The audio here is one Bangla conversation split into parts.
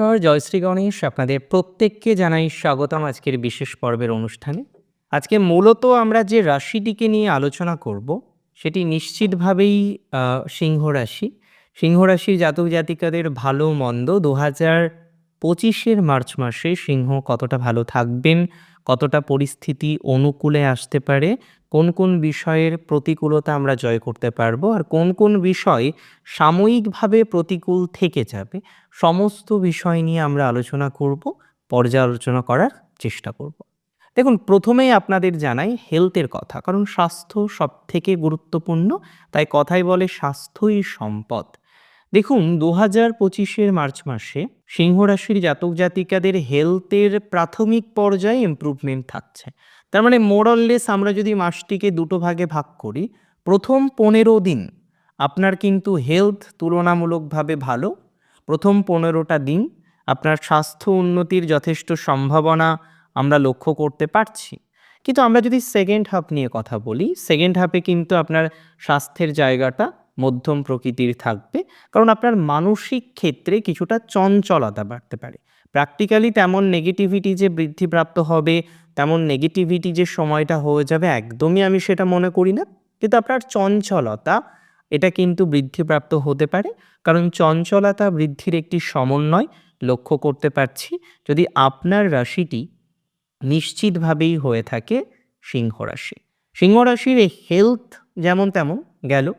নমস্কার জয়শ্রী গণেশ। আপনাদের প্রত্যেককে জানাই স্বাগতম আজকের বিশেষ পর্বের অনুষ্ঠানে। আজকে মূলত আমরা যে রাশিটিকে নিয়ে আলোচনা করব, সেটি নিশ্চিতভাবেই সিংহ রাশি। সিংহ রাশির জাতক জাতিকাদের ভালো, মন্দ। দু হাজার পঁচিশের মার্চ মাসে সিংহ কতটা ভালো থাকবেন কতটা পরিস্থিতি অনুকূলে আসতে পারে, কোন কোন বিষয়ের প্রতিকূলতা আমরা জয় করতে পারব আর কোন কোন বিষয় সাময়িকভাবে প্রতিকূল থেকে যাবে, সমস্ত বিষয় নিয়ে আমরা আলোচনা করব, পর্যালোচনা করার চেষ্টা করব। দেখুন, প্রথমেই আপনাদের জানাই হেলথের কথা, কারণ স্বাস্থ্য সব থেকে গুরুত্বপূর্ণ, তাই কথাই বলে স্বাস্থ্যই সম্পদ। দেখুন দু হাজার পঁচিশের মার্চ মাসে সিংহ রাশির জাতক জাতিকাদের হেলথের প্রাথমিক পর্যায়ে ইমপ্রুভমেন্ট থাকছে। তার মানে মোরললেস আমরা যদি মাসটিকে দুটো ভাগে ভাগ করি, প্রথম পনেরো দিন আপনার কিন্তু হেলথ তুলনামূলকভাবে ভালো, প্রথম পনেরোটা দিন আপনার স্বাস্থ্য উন্নতির যথেষ্ট সম্ভাবনা আমরা লক্ষ্য করতে পারছি। কিন্তু আমরা যদি সেকেন্ড হাফ নিয়ে কথা বলি সেকেন্ড হাফে কিন্তু আপনার স্বাস্থ্যের জায়গাটা মধ্যম প্রকৃতির থাকবে। কারণ আপনার মানসিক ক্ষেত্রে কিছুটা চঞ্চলতা বাড়তে পারে। প্র্যাকটিক্যালি তেমন নেগেটিভিটি যে বৃদ্ধিপ্রাপ্ত হবে, তেমন নেগেটিভিটি যে সময়টা হয়ে যাবে, একদমই আমি সেটা মনে করি না। কিন্তু আপনার চঞ্চলতা, এটা কিন্তু বৃদ্ধিপ্রাপ্ত হতে পারে। কারণ চঞ্চলতা বৃদ্ধির একটি সমন্বয় লক্ষ্য করতে পারছি। যদি আপনার রাশিটি নিশ্চিতভাবেই হয়ে থাকে সিংহ রাশি। সিংহ রাশির হেলথ যেমন তেমন গেল।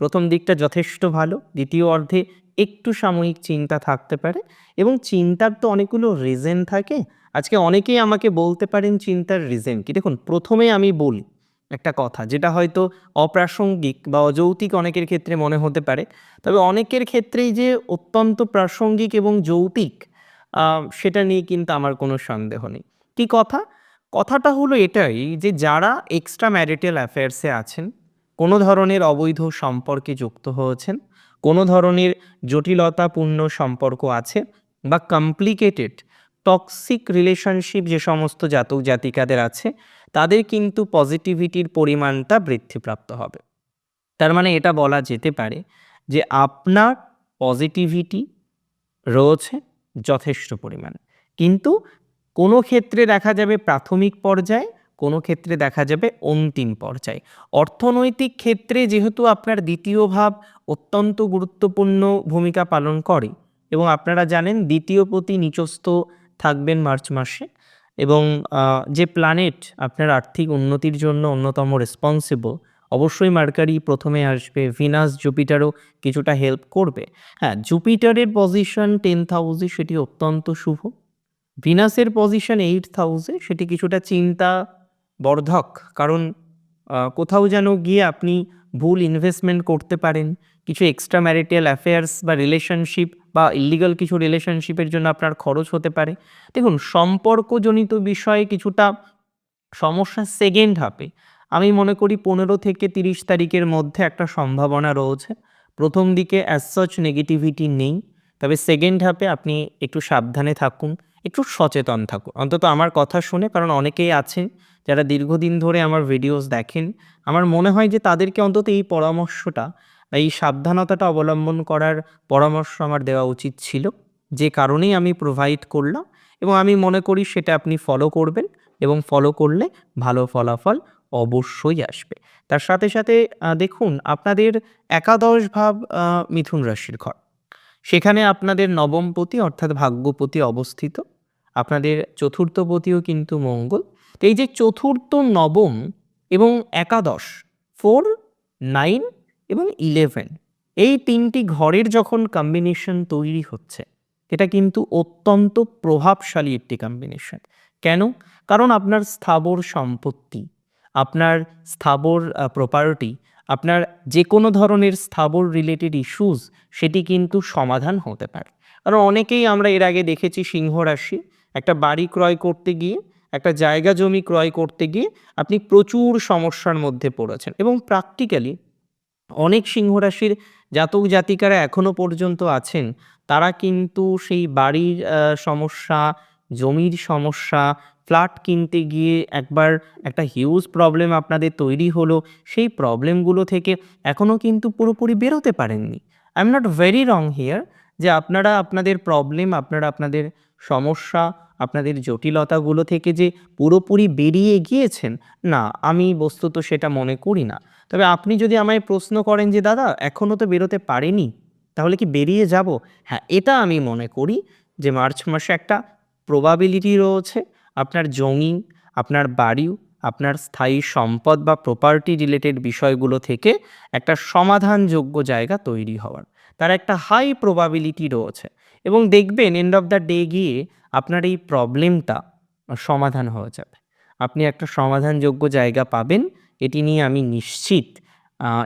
প্রথম দিকটা যথেষ্ট ভালো, দ্বিতীয় অর্ধে একটু সাময়িক চিন্তা থাকতে পারে এবং চিন্তার তো অনেকগুলো রিজেন থাকে। আজকে অনেকেই আমাকে বলতে পারেন চিন্তার রিজেন কি। দেখুন, প্রথমে আমি বলি একটা কথা, যেটা হয়তো অপ্রাসঙ্গিক বা অযৌক্তিক অনেকের ক্ষেত্রে মনে হতে পারে। তবে অনেকের ক্ষেত্রেই যে অত্যন্ত প্রাসঙ্গিক এবং যৌতিক সেটা নিয়ে কিন্তু আমার কোনো সন্দেহ নেই। কি কথা? কথাটা হলো এটাই যে যারা এক্সট্রা ম্যারিটাল অ্যাফেয়ার্সে আছেন কোনো ধরনের অবৈধ সম্পর্কে যুক্ত হয়েছেন, কোনো ধরনের জটিলতাপূর্ণ সম্পর্ক আছে বা কমপ্লিকেটেড টক্সিক রিলেশনশিপ যে সমস্ত জাতক জাতিকাদের আছে, তাদের কিন্তু পজিটিভিটির পরিমাণটা বৃদ্ধিপ্রাপ্ত হবে। তার মানে এটা বলা যেতে পারে যে আপনার পজিটিভিটি রয়েছে যথেষ্ট পরিমাণ। কিন্তু কোনো ক্ষেত্রে দেখা যাবে প্রাথমিক পর্যায়ে কোনো ক্ষেত্রে দেখা যাবে অন্তিম পর্যায়ে। অর্থনৈতিক ক্ষেত্রে যেহেতু আপনার দ্বিতীয় ভাব অত্যন্ত গুরুত্বপূর্ণ ভূমিকা পালন করে এবং আপনারা জানেন দ্বিতীয় প্রতি নিচস্থ থাকবেন মার্চ মাসে এবং যে প্ল্যানেট আপনার আর্থিক উন্নতির জন্য অন্যতম রেসপন্সিবল অবশ্যই মার্কারি প্রথমে আসবে ভিনাস জুপিটারও কিছুটা হেল্প করবে। হ্যাঁ জুপিটারের পজিশন টেন হাউসে সেটি অত্যন্ত শুভ। ভিনাসের পজিশন এইট হাউসে সেটি কিছুটা চিন্তা বর্ধক, কারণ কোথাও যেন গিয়ে আপনি ভুল ইনভেস্টমেন্ট করতে পারেন, কিছু এক্সট্রা ম্যারিটাল অ্যাফেয়ার্স বা রিলেশনশিপ বা ইলিগাল কিছু রিলেশনশিপের জন্য আপনার খরচ হতে পারে। দেখুন, সম্পর্কজনিত বিষয়ে কিছুটা সমস্যা সেকেন্ড হাফে আমি মনে করি পনেরো থেকে তিরিশ তারিখের মধ্যে একটা সম্ভাবনা রয়েছে। প্রথম দিকে অ্যাজ সাচ নেগেটিভিটি নেই, তবে সেকেন্ড হাফে আপনি একটু সাবধানে থাকুন। একটু সচেতন থাকুন। অন্তত আমার কথা শুনে, কারণ অনেকেই আছে যারা দীর্ঘদিন ধরে আমার ভিডিওস দেখেন, আমার মনে হয় যে তাদেরকে অন্তত এই পরামর্শটা বা এই সাবধানতাটা অবলম্বন করার পরামর্শ আমার দেওয়া উচিত ছিল। যে কারণেই আমি প্রোভাইড করলাম এবং আমি মনে করি সেটা আপনি ফলো করবেন এবং ফলো করলে ভালো ফলাফল অবশ্যই আসবে। তার সাথে সাথে দেখুন, আপনাদের একাদশ ভাব মিথুন রাশির ঘর। সেখানে আপনাদের নবমপতি অর্থাৎ ভাগ্যপতি অবস্থিত। আপনাদের চতুর্থপতিও কিন্তু মঙ্গল। তো এই যে চতুর্থ নবম এবং একাদশ ফোর নাইন এবং ইলেভেন এই তিনটি ঘরের যখন কম্বিনেশন তৈরি হচ্ছে, এটা কিন্তু অত্যন্ত প্রভাবশালী একটি কম্বিনেশন কেন? কারণ আপনার স্থাবর সম্পত্তি, আপনার স্থাবর প্রপার্টি আপনার যে কোনো ধরনের স্থাবর রিলেটেড ইস্যুস সেটি কিন্তু সমাধান হতে পারে। কারণ অনেকেই আমরা এর আগে দেখেছি সিংহ রাশি একটা বাড়ি ক্রয় করতে গিয়ে, একটা জায়গা জমি ক্রয় করতে গিয়ে আপনি প্রচুর সমস্যার মধ্যে পড়েছেন। এবং প্র্যাকটিক্যালি অনেক সিংহ রাশির জাতক জাতিকারা এখনও পর্যন্ত আছেন, তারা কিন্তু সেই বাড়ির সমস্যা, জমির সমস্যা ফ্ল্যাট কিনতে গিয়ে একবার একটা হিউজ প্রবলেম আপনাদের তৈরি হলো, সেই প্রবলেমগুলো থেকে এখনও কিন্তু পুরোপুরি বেরোতে পারেননি। I am not very wrong here যে আপনারা, আপনাদের প্রবলেম আপনারা, আপনাদের সমস্যা, আপনাদের জটিলতাগুলো থেকে যে পুরোপুরি বেরিয়ে গিয়েছেন, না, আমি বস্তুত সেটা মনে করি না। তবে আপনি যদি আমায় প্রশ্ন করেন যে, দাদা এখনও তো বেরোতে পারেনি, তাহলে কি বেরিয়ে যাব? হ্যাঁ এটা আমি মনে করি যে, মার্চ মাসে একটা প্রবাবিলিটি রয়েছে। আপনার জমি, আপনার বাড়িও আপনার স্থায়ী সম্পদ বা প্রপার্টি রিলেটেড বিষয়গুলো থেকে একটা সমাধানযোগ্য জায়গা তৈরি হওয়ার। তার একটা হাই প্রবাবিলিটি রয়েছে। এবং দেখবেন এন্ড অফ দ্য ডে গিয়ে আপনার এই প্রবলেমটা সমাধান হয়ে যাবে। আপনি একটা সমাধানযোগ্য জায়গা পাবেন, এটি নিয়ে আমি নিশ্চিত।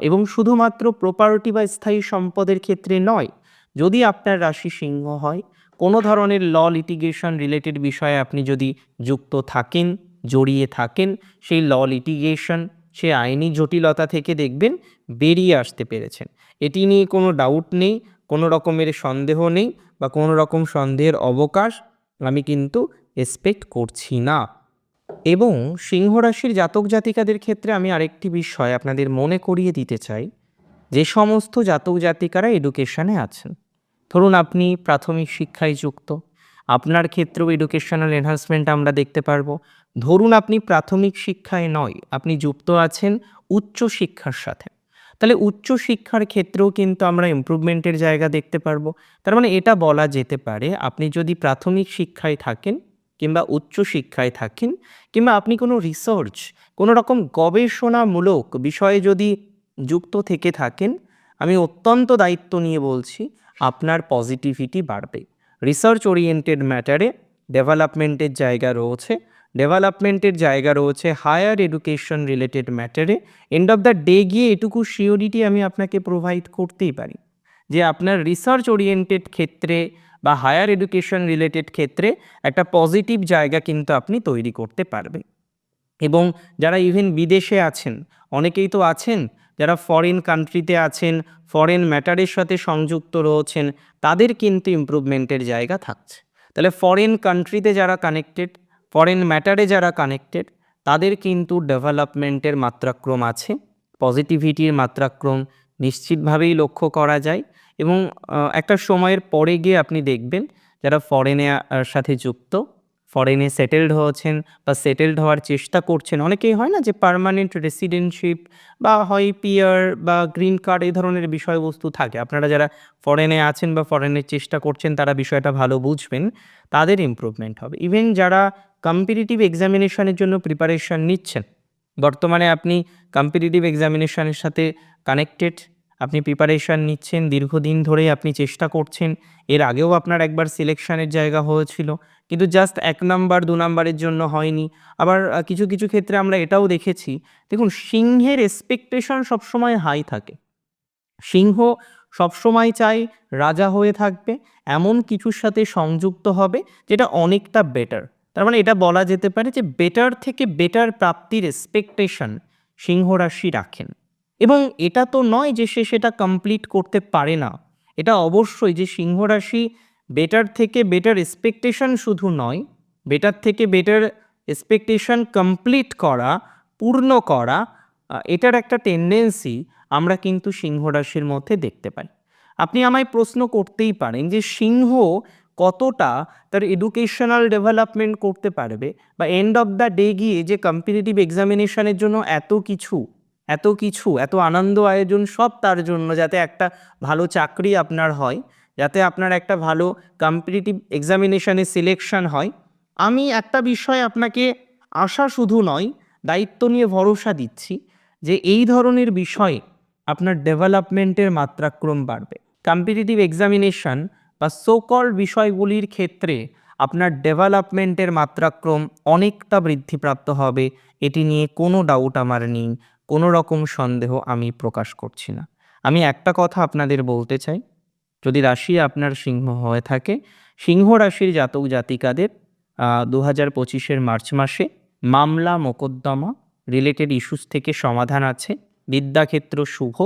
এবং শুধুমাত্র প্রপার্টি বা স্থায়ী সম্পদের ক্ষেত্রে নয়, যদি আপনার রাশি সিংহ হয়, কোনো ধরনের ল লিটিগেশন রিলেটেড বিষয়ে আপনি যদি যুক্ত থাকেন, জড়িয়ে থাকেন, সেই ল লিটিগেশন সে আইনি জটিলতা থেকে দেখবেন বেরিয়ে আসতে পেরেছেন। এটি নিয়ে কোনো ডাউট নেই, কোনো রকমের সন্দেহ নেই বা কোনো রকম সন্দেহের অবকাশ আমি কিন্তু এক্সপেক্ট করছি না। এবং সিংহ রাশির জাতক জাতিকাদের ক্ষেত্রে আমি আরেকটি বিষয় আপনাদের মনে করিয়ে দিতে চাই। যে সমস্ত জাতক জাতিকারা এডুকেশনে আছেন। ধরুন আপনি প্রাথমিক শিক্ষায় যুক্ত। আপনার ক্ষেত্রেও এডুকেশনাল এনহান্সমেন্ট আমরা দেখতে পারব। ধরুন আপনি প্রাথমিক শিক্ষায় নয়, আপনি যুক্ত আছেন উচ্চ শিক্ষার সাথে। তাহলে উচ্চ শিক্ষার ক্ষেত্রেও কিন্তু আমরা ইমপ্রুভমেন্টের জায়গা দেখতে পারব। তার মানে এটা বলা যেতে পারে, আপনি যদি প্রাথমিক শিক্ষায় থাকেন কিংবা উচ্চ শিক্ষায় থাকেন কিংবা আপনি কোনো রিসার্চ কোনো রকম গবেষণামূলক বিষয়ে যদি যুক্ত থেকে থাকেন, আমি অত্যন্ত দায়িত্ব নিয়ে বলছি, আপনার পজিটিভিটি বাড়বে। রিসার্চ ওরিয়েন্টেড ম্যাটারে ডেভেলপমেন্টের জায়গা রয়েছে। ডেভেলপমেন্টের জায়গা রয়েছে হায়ার এডুকেশন রিলেটেড ম্যাটারে এন্ড অফ দ্য ডে গিয়ে এটুকু সিওরিটি আমি আপনাকে প্রোভাইড করতেই পারি যে আপনার রিসার্চ ওরিয়েন্টেড ক্ষেত্রে বা হায়ার এডুকেশন রিলেটেড ক্ষেত্রে একটা পজিটিভ জায়গা কিন্তু আপনি তৈরি করতে পারবেন। এবং যারা ইভেন বিদেশে আছেন, অনেকেই তো আছেন, যারা ফরেন কান্ট্রিতে আছেন ফরেন ম্যাটারের সাথে সংযুক্ত রয়েছেন, তাদের কিন্তু ইমপ্রুভমেন্টের জায়গা থাকছে। তাহলে ফরেন কান্ট্রিতে যারা কানেক্টেড ফরেন ম্যাটারে যারা কানেক্টেড তাদের কিন্তু ডেভেলপমেন্টের মাত্রাক্রম আছে। পজিটিভিটির মাত্রাক্রম নিশ্চিতভাবেই লক্ষ্য করা যায় এবং একটা সময়ের পরে গিয়ে আপনি দেখবেন যারা ফরেনে সাথে যুক্ত ফরেনে সেটেলড হয়েছেন বা সেটেলড হওয়ার চেষ্টা করছেন, অনেকেই হয় না যে পার্মানেন্ট রেসিডেন্টশিপ বা হয় পিয়ার বা গ্রিন কার্ড এই ধরনের বিষয়বস্তু থাকে। আপনারা যারা ফরেনে আছেন বা ফরেনের চেষ্টা করছেন, তারা বিষয়টা ভালো বুঝবেন, তাদের ইমপ্রুভমেন্ট হবে। ইভেন যারা কম্পিটিটিভ এক্সামিনেশনের জন্য প্রিপারেশন নিচ্ছেন। বর্তমানে আপনি কম্পিটিটিভ এক্সামিনেশনের সাথে কানেক্টেড আপনি প্রিপারেশন নিচ্ছেন, দীর্ঘদিন ধরেই আপনি চেষ্টা করছেন। এর আগেও আপনার একবার সিলেকশানের জায়গা হয়েছিল, কিন্তু জাস্ট এক নাম্বার, দু নাম্বারের জন্য হয়নি। আবার কিছু কিছু ক্ষেত্রে আমরা এটাও দেখেছি। দেখুন, সিংহের এক্সপেকটেশন সবসময় হাই থাকে। সিংহ সবসময় চাই রাজা হয়ে থাকবে, এমন কিছুর সাথে সংযুক্ত হবে, যেটা অনেকটা বেটার তার মানে এটা বলা যেতে পারে যে বেটার থেকে বেটার প্রাপ্তির এক্সপেকটেশন সিংহ রাশি রাখেন। এবং এটা তো নয় যে সে সেটা কমপ্লিট করতে পারে না। এটা অবশ্যই যে সিংহ রাশি বেটার থেকে বেটার এক্সপেকটেশন শুধু নয় বেটার থেকে বেটার এক্সপেকটেশন কমপ্লিট করা, পূর্ণ করা এটার একটা টেন্ডেন্সি আমরা কিন্তু সিংহ রাশির মধ্যে দেখতে পাই। আপনি আমায় প্রশ্ন করতেই পারেন যে সিংহ কতটা তার এডুকেশনাল ডেভেলপমেন্ট করতে পারবে বা এন্ড অফ দ্য ডে গিয়ে যে কম্পিটিটিভ এক্সামিনেশনের জন্য এত কিছু এত কিছু, এত আনন্দ আয়োজন সব তার জন্য যাতে একটা ভালো চাকরি আপনার হয়, যাতে আপনার একটা ভালো কম্পিটিটিভ এক্সামিনেশনে সিলেকশন হয়। আমি একটা বিষয় আপনাকে আশা শুধু নয়, দায়িত্ব নিয়ে ভরসা দিচ্ছি যে এই ধরনের বিষয়ে আপনার ডেভেলপমেন্টের মাত্রাক্রম বাড়বে। কম্পিটিটিভ এক্সামিনেশন বা সোকল বিষয়গুলির ক্ষেত্রে আপনার ডেভেলপমেন্টের মাত্রাক্রম অনেকটা বৃদ্ধিপ্রাপ্ত হবে, এটি নিয়ে কোনো ডাউট আমার নেই, কোনো রকম সন্দেহ আমি প্রকাশ করছি না। আমি একটা কথা আপনাদের বলতে চাই, যদি রাশি আপনার সিংহ হয়ে থাকে, সিংহ রাশির জাতক জাতিকাদের দু হাজার পঁচিশের মার্চ মাসে মামলা, মোকদ্দমা রিলেটেড ইস্যুস থেকে সমাধান আছে, বিদ্যাক্ষেত্র শুভ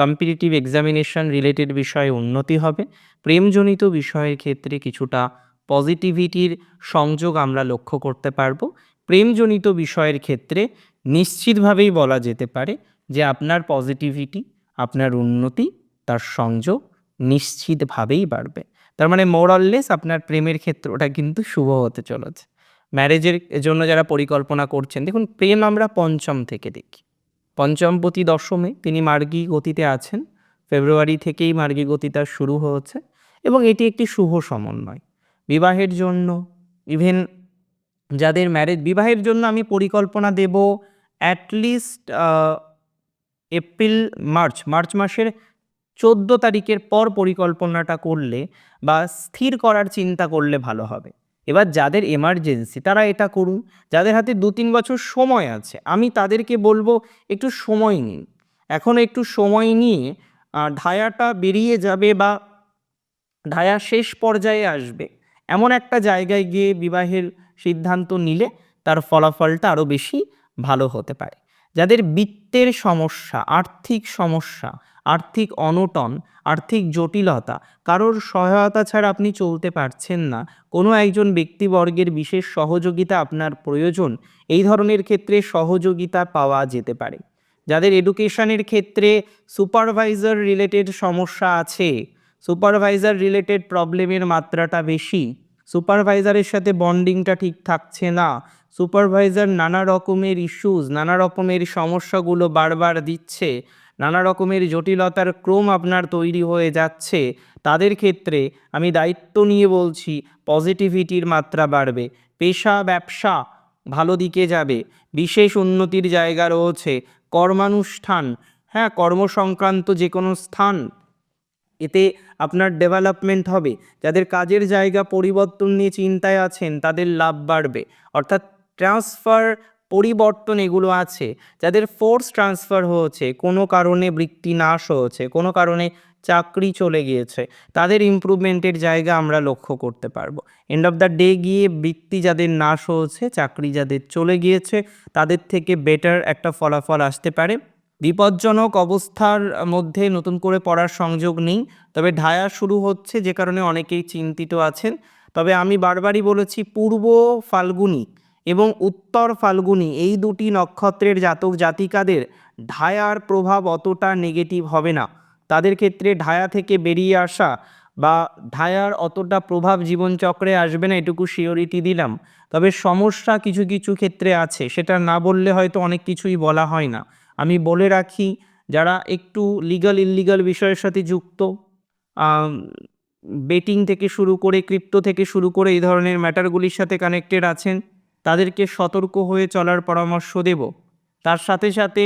কম্পিটিটিভ এক্সামিনেশন রিলেটেড বিষয়ে উন্নতি হবে। প্রেমজনিত বিষয়ের ক্ষেত্রে কিছুটা পজিটিভিটির সংযোগ আমরা লক্ষ্য করতে পারব। প্রেমজনিত বিষয়ের ক্ষেত্রে নিশ্চিতভাবেই বলা যেতে পারে যে আপনার পজিটিভিটি আপনার উন্নতি, তার সংযোগ নিশ্চিতভাবেই বাড়বে। তার মানে মোরাললেস আপনার প্রেমের ক্ষেত্রটা কিন্তু শুভ হতে চলেছে। ম্যারেজের জন্য যারা পরিকল্পনা করছেন, দেখুন, প্রেম আমরা পঞ্চম থেকে দেখি। পঞ্চমপতি দশমে তিনি মার্গী গতিতে আছেন। ফেব্রুয়ারি থেকেই মার্গী গতি তার শুরু হয়েছে এবং এটি একটি শুভ সমন্বয়। বিবাহের জন্য ইভেন যাদের ম্যারেজ বিবাহের জন্য আমি পরিকল্পনা দেব at least April, March March মাসের চোদ্দ তারিখের পর পরিকল্পনাটা করলে বা স্থির করার চিন্তা করলে ভালো হবে। এবার যাদের এমার্জেন্সি তারা এটা করুন। যাদের হাতে দু তিন বছর সময় আছে, আমি তাদেরকে বলব একটু সময় নিন। এখন একটু সময় নিয়ে ঢায়াটা বেরিয়ে যাবে বা ঢায়া শেষ পর্যায়ে আসবে, এমন একটা জায়গায় গিয়ে বিবাহের সিদ্ধান্ত নিলে তার ফলাফলটা আরও বেশি ভালো হতে পারে। যাদের বিত্তের সমস্যা, আর্থিক সমস্যা, আর্থিক অনটন, আর্থিক জটিলতা, কারোর সহায়তা ছাড়া আপনি চলতে পারছেন না, কোনো একজন ব্যক্তিবর্গের বিশেষ সহযোগিতা আপনার প্রয়োজন, এই ধরনের ক্ষেত্রে সহযোগিতা পাওয়া যেতে পারে। যাদের এডুকেশনের ক্ষেত্রে সুপারভাইজার রিলেটেড সমস্যা আছে সুপারভাইজার রিলেটেড প্রবলেমের মাত্রাটা বেশি সুপারভাইজারের সাথে বন্ডিংটা ঠিক থাকছে না সুপারভাইজার নানা রকমের ইস্যুস নানা রকমের সমস্যাগুলো বারবার দিচ্ছে, নানা রকমের জটিলতার ক্রম আপনার তৈরি হয়ে যাচ্ছে। তাদের ক্ষেত্রে আমি দায়িত্ব নিয়ে বলছি পজিটিভিটির মাত্রা বাড়বে, পেশা, ব্যবসা ভালো দিকে যাবে, বিশেষ উন্নতির জায়গা রয়েছে, কর্মানুষ্ঠান হ্যাঁ কর্মসংক্রান্ত যে কোনো স্থান, এতে আপনার ডেভেলপমেন্ট হবে। যাদের কাজের জায়গা পরিবর্তন নিয়ে চিন্তায় আছেন, তাদের লাভ বাড়বে। অর্থাৎ ট্রান্সফার পরিবর্তন এগুলো আছে, যাদের ফোর্স ট্রান্সফার হয়েছে, কোনো কারণে বৃত্তি নাশ হয়েছে, কোনো কারণে চাকরি চলে গিয়েছে, তাদের ইমপ্রুভমেন্টের জায়গা আমরা লক্ষ্য করতে পারব। এন্ড অফ দ্য ডে গিয়ে বৃত্তি যাদের নাশ হয়েছে, চাকরি যাদের চলে গিয়েছে, তাদের থেকে বেটার একটা ফলাফল আসতে পারে। বিপজ্জনক অবস্থার মধ্যে নতুন করে পড়ার সংযোগ নেই, তবে ঢায়া শুরু হচ্ছে যে কারণে অনেকেই চিন্তিত আছেন। তবে আমি বারবারই বলেছি, পূর্ব ফাল্গুনি এবং উত্তর ফাল্গুনি, এই দুটি নক্ষত্রের জাতক জাতিকাদের ঢায়ার প্রভাব অতটা নেগেটিভ হবে না। তাদের ক্ষেত্রে ঢায়া থেকে বেরিয়ে আসা বা ঢায়ার অতটা প্রভাব জীবনচক্রে আসবে না, এটুকু শিওরিটি দিলাম। তবে সমস্যা কিছু কিছু ক্ষেত্রে আছে, সেটা না বললে হয়তো অনেক কিছুই বলা হয় না। আমি বলে রাখি, যারা একটু লিগাল ইললিগাল বিষয়ের সাথে যুক্ত বেটিং থেকে শুরু করে ক্রিপ্টো থেকে শুরু করে এই ধরনের ম্যাটারগুলির সাথে কানেক্টেড আছেন তাদেরকে সতর্ক হয়ে চলার পরামর্শ দেব। তার সাথে সাথে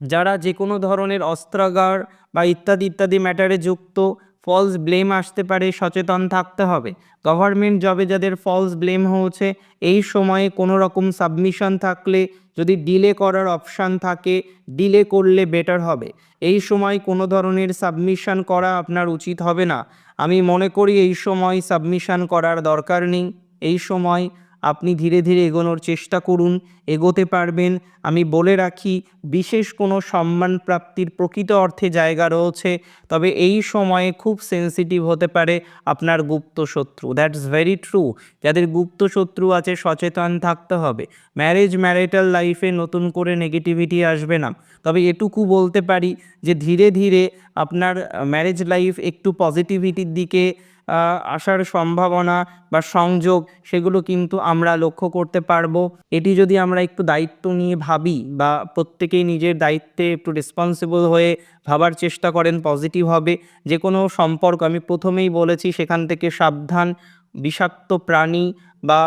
যারা যে কোনো ধরনের অস্ত্রাগার বা ইত্যাদি ইত্যাদি ম্যাটারে যুক্ত ফলস ব্লেম আসতে পারে, সচেতন থাকতে হবে। গভর্নমেন্ট জবে যাদের ফলস ব্লেম হয়েছে, এই সময়ে কোনো রকম সাবমিশন থাকলে, যদি ডিলে করার অপশান থাকে ডিলে করলে বেটার হবে। এই সময় কোনো ধরনের সাবমিশন করা আপনার উচিত হবে না। আমি মনে করি এই সময় সাবমিশন করার দরকার নেই। এই সময় আপনি ধীরে ধীরে এগোনোর চেষ্টা করুন, এগোতে পারবেন। আমি বলে রাখি, বিশেষ কোনো সম্মান প্রাপ্তির প্রকৃত অর্থে জায়গা রয়েছে, তবে এই সময়ে খুব সেন্সিটিভ হতে পারে আপনার গুপ্ত শত্রু। দ্যাটস ভেরি ট্রু যাদের গুপ্ত শত্রু আছে, সচেতন থাকতে হবে। ম্যারেজ ম্যারিটাল লাইফে নতুন করে নেগেটিভিটি আসবে না। তবে এটুকু বলতে পারি যে, ধীরে ধীরে আপনার ম্যারেজ লাইফ একটু পজিটিভিটির দিকে আসার সম্ভাবনা বা সংযোগ সেগুলো কিন্তু আমরা লক্ষ্য করতে পারব। এটি যদি আমরা একটু দায়িত্ব নিয়ে ভাবি বা প্রত্যেকেই নিজের দায়িত্বে একটু রেসপন্সিবল হয়ে ভাবার চেষ্টা করেন পজিটিভ হবে, যে কোনো সম্পর্ক আমি প্রথমেই বলেছি সেখান থেকে সাবধান, বিষাক্ত প্রাণী বা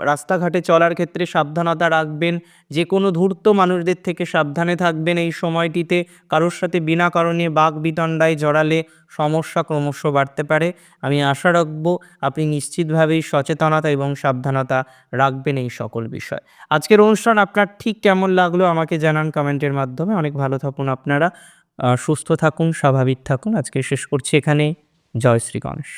রাস্তাঘাটে চলার ক্ষেত্রে সাবধানতা রাখবেন। যে কোনো ধূর্ত মানুষদের থেকে সাবধানে থাকবেন এই সময়টিতে। কারোর সাথে বিনা কারণে বাঘ বিতণ্ডায় জড়ালে সমস্যা ক্রমশ বাড়তে পারে। আমি আশা রাখব আপনি নিশ্চিতভাবেই সচেতনতা এবং সাবধানতা রাখবেন এই সকল বিষয়। আজকের অনুষ্ঠান আপনার ঠিক কেমন লাগল আমাকে জানান কমেন্টের মাধ্যমে। অনেক ভালো থাকুন আপনারা। সুস্থ থাকুন, স্বাভাবিক থাকুন। আজকে শেষ করছি এখানে জয় শ্রী গণেশ।